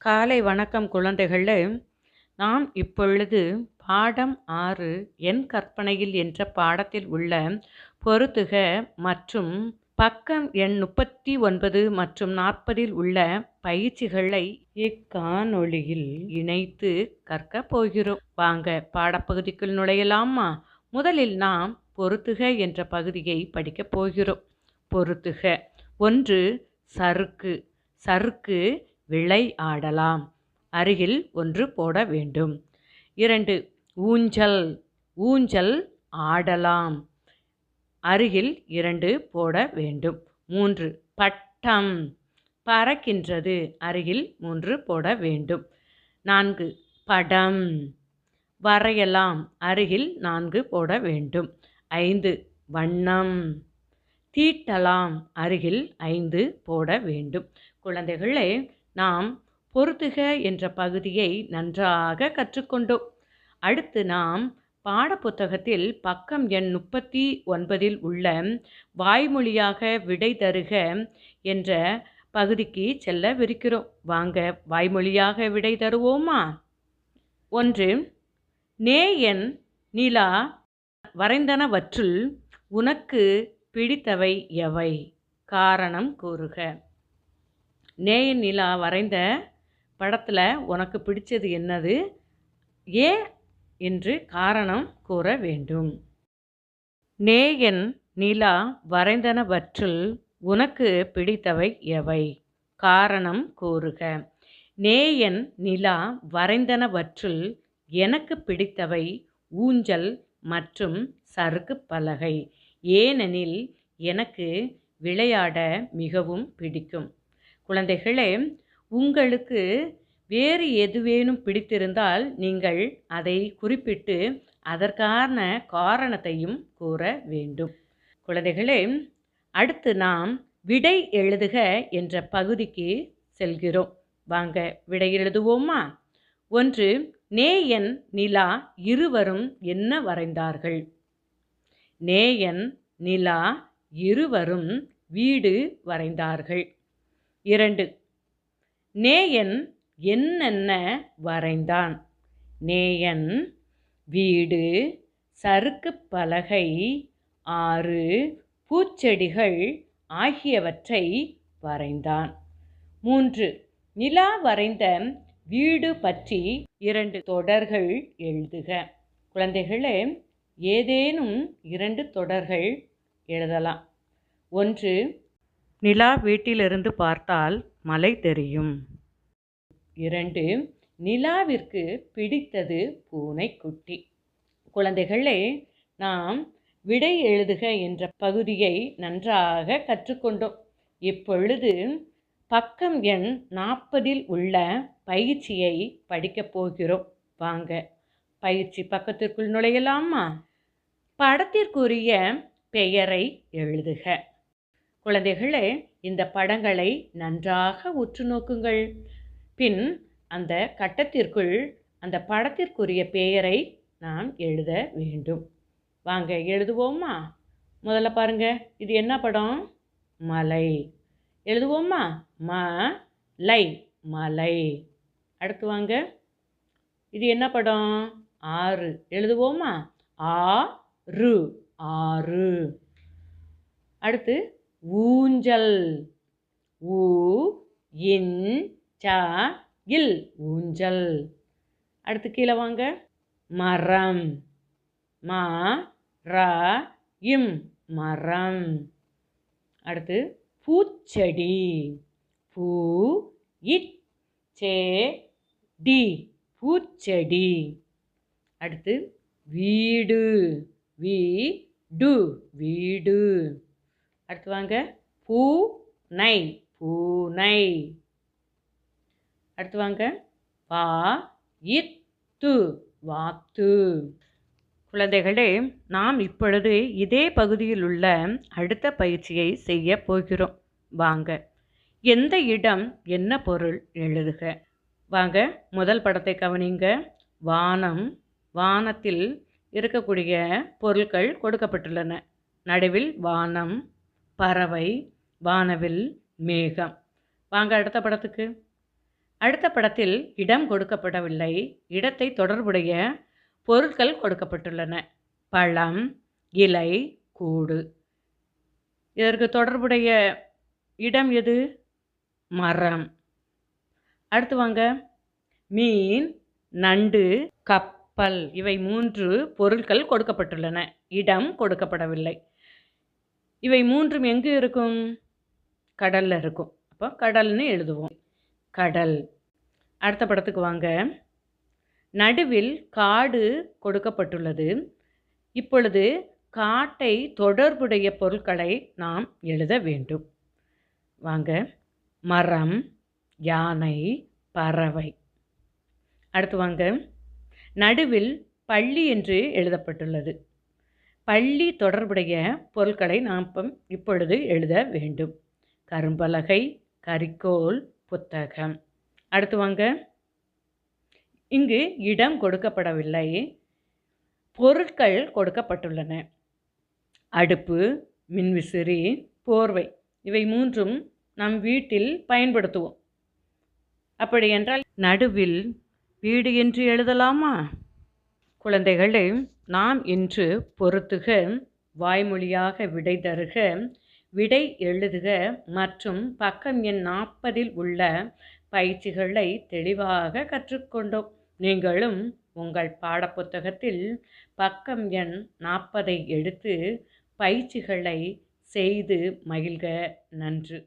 காலை வணக்கம் குழந்தைகளே. நாம் இப்பொழுது பாடம் ஆறு என் கற்பனையில் என்ற பாடத்தில் உள்ள பொருத்துக மற்றும் பக்கம் எண் முப்பத்தி ஒன்பது மற்றும் நாற்பதில் உள்ள பயிற்சிகளை இக்காணொளியில் இணைத்து கற்கப் போகிறோம். வாங்க பாடப்பகுதிக்குள் நுழையலாமா? முதலில் நாம் பொருத்துக என்ற பகுதியை படிக்கப் போகிறோம். பொருத்துக ஒன்று சறுக்கு. சறுக்கு விளை ஆடலாம். அருகில் ஒன்று போட வேண்டும். இரண்டு ஊஞ்சல் ஊஞ்சல் ஆடலாம். அருகில் இரண்டு போட வேண்டும். மூன்று பட்டம் பறக்கின்றது. அருகில் மூன்று போட வேண்டும். நான்கு படம் வரையலாம். அருகில் நான்கு போட வேண்டும். ஐந்து வண்ணம் தீட்டலாம். அருகில் ஐந்து போட வேண்டும். குழந்தைகளே நாம் பொருத்துக என்ற பகுதியை நன்றாக கற்றுக்கொண்டோம் அடுத்து நாம் பாடப்புத்தகத்தில் பக்கம் எண் முப்பத்தி ஒன்பதில் உள்ள வாய்மொழியாக விடை தருக என்ற பகுதிக்கு செல்லவிருக்கிறோம். வாங்க வாய்மொழியாக விடை தருவோமா? ஒன்று நேயன் நிலா வரைந்தனவற்றுள் உனக்கு பிடித்தவை எவை? காரணம் கூறுக. நேயன் நிலா வரைந்த படத்தில் உனக்கு பிடிச்சது என்னது? ஏன் என்று காரணம் கூற வேண்டும். நேயன் நிலா வரைந்தனவற்றுள் உனக்கு பிடித்தவை எவை? காரணம் கூறுக. நேயன் நிலா வரைந்தனவற்றுள் எனக்கு பிடித்தவை ஊஞ்சல் மற்றும் சறுக்கு பலகை. ஏனெனில் எனக்கு விளையாட மிகவும் பிடிக்கும். குழந்தைகளே உங்களுக்கு வேறு எதுவேனும் பிடித்திருந்தால் நீங்கள் அதை குறிப்பிட்டு அதற்கான காரணத்தையும் கூற வேண்டும். குழந்தைகளே அடுத்து நாம் விடை எழுதுக என்ற பகுதிக்கு செல்கிறோம். வாங்க விடை எழுதுவோமா? ஒன்று நேயன் நிலா இருவரும் என்ன வரைந்தார்கள்? நேயன் நிலா இருவரும் வீடு வரைந்தார்கள். இரண்டு. நேயன் என்னென்ன வரைந்தான்? நேயன் வீடு சறுக்கு பலகை ஆறு பூச்செடிகள் ஆகியவற்றை வரைந்தான். மூன்று. நிலா வரைந்த வீடு பற்றி இரண்டு தொடர்கள் எழுதுக. குழந்தைகளே ஏதேனும் இரண்டு தொடர்கள் எழுதலாம். ஒன்று நிலா வீட்டிலிருந்து பார்த்தால் மலை தெரியும். இரண்டு நிலாவிற்கு பிடித்தது பூனைக்குட்டி குழந்தைகளே நாம் விடை எழுதுக என்ற பகுதியை நன்றாக கற்றுக்கொண்டோம். இப்பொழுது பக்கம் எண் நாற்பதில் உள்ள பயிற்சியை படிக்கப் போகிறோம். வாங்க பயிற்சி பக்கத்திற்குள் நுழையலாமா? படத்திற்குரிய பெயரை எழுதுக. குழந்தைகளே இந்த படங்களை நன்றாக உற்று நோக்குங்கள். பின் அந்த கட்டத்திற்குள் அந்த படத்திற்குரிய பெயரை நாம் எழுத வேண்டும். வாங்க எழுதுவோமா? முதல்ல பாருங்க இது என்ன படம்? மலை. எழுதுவோமா? ம லை மலை. அடுத்து வாங்க இது என்ன படம்? ஆறு. எழுதுவோமா? ஆ ரு ஆறு. அடுத்து ஊஞ்சல். ஊ இன் ச இல் ஊஞ்சல். அடுத்து கீழே வாங்க. மரம். மா ர இம் மரம். அடுத்து பூச்செடி. பூ இட் சே டி பூச்செடி. அடுத்து வீடு. வீ டு வீடு. அடுத்து வாங்க. பூனை பூனை. அடுத்து வாங்க. வா இத்து வாத்து. குழந்தைகளே நாம் இப்பொழுது இதே பகுதியில் உள்ள அடுத்த பயிற்சியை செய்ய போகிறோம். வாங்க. எந்த இடம் என்ன பொருள் எழுதுக. வாங்க. முதல் படத்தை கவனிங்க. வானம். வானத்தில் இருக்கக்கூடிய பொருட்கள் கொடுக்கப்பட்டுள்ளன. நடுவில் வானம் பறவை வானவில் மேகம். வாங்க அடுத்த படத்துக்கு. அடுத்த படத்தில் இடம் கொடுக்கப்படவில்லை. இடத்தை தொடர்புடைய பொருட்கள் கொடுக்கப்பட்டுள்ளன. பழம் இலை கூடு. இதற்கு தொடர்புடைய இடம் எது? மரம். அடுத்து வாங்க. மீன் நண்டு கப்பல். இவை மூன்று பொருட்கள் கொடுக்கப்பட்டுள்ளன. இடம் கொடுக்கப்படவில்லை. இவை மூன்றும் எங்கு இருக்கும்? கடலில் இருக்கும். அப்போ கடல்னு எழுதுவோம். கடல். அடுத்த படத்துக்கு வாங்க. நடுவில் காடு கொடுக்கப்பட்டுள்ளது. இப்பொழுது காட்டை தொடர்புடைய பொருட்களை நாம் எழுத வேண்டும். வாங்க. மரம் யானை பறவை. அடுத்து வாங்க. நடுவில் பள்ளி என்று எழுதப்பட்டுள்ளது. பள்ளி தொடர்புடைய பொருட்களை நாம் இப்பொழுது எழுத வேண்டும். கரும்பலகை கரிக்கோல் புத்தகம். அடுத்து வாங்க. இங்கு இடம் கொடுக்கப்படவில்லை. பொருட்கள் கொடுக்கப்பட்டுள்ளன. அடுப்பு மின்விசிறி போர்வை இவை மூன்றும் நம் வீட்டில் பயன்படுத்துவோம். அப்படி என்றால் நடுவில் வீடு என்று எழுதலாமா? குழந்தைகளை நாம் இன்று பொறுத்துக வாய்மொழியாக விடை தருக விடை எழுதுக மற்றும் பக்கம் எண் நாற்பதில் உள்ள பயிற்சிகளை தெளிவாக கற்றுக்கொண்டோம். நீங்களும் உங்கள் பாடப்புத்தகத்தில் பக்கம் எண் நாற்பதை எடுத்து பயிற்சிகளை செய்து மகிழ்க. நன்று.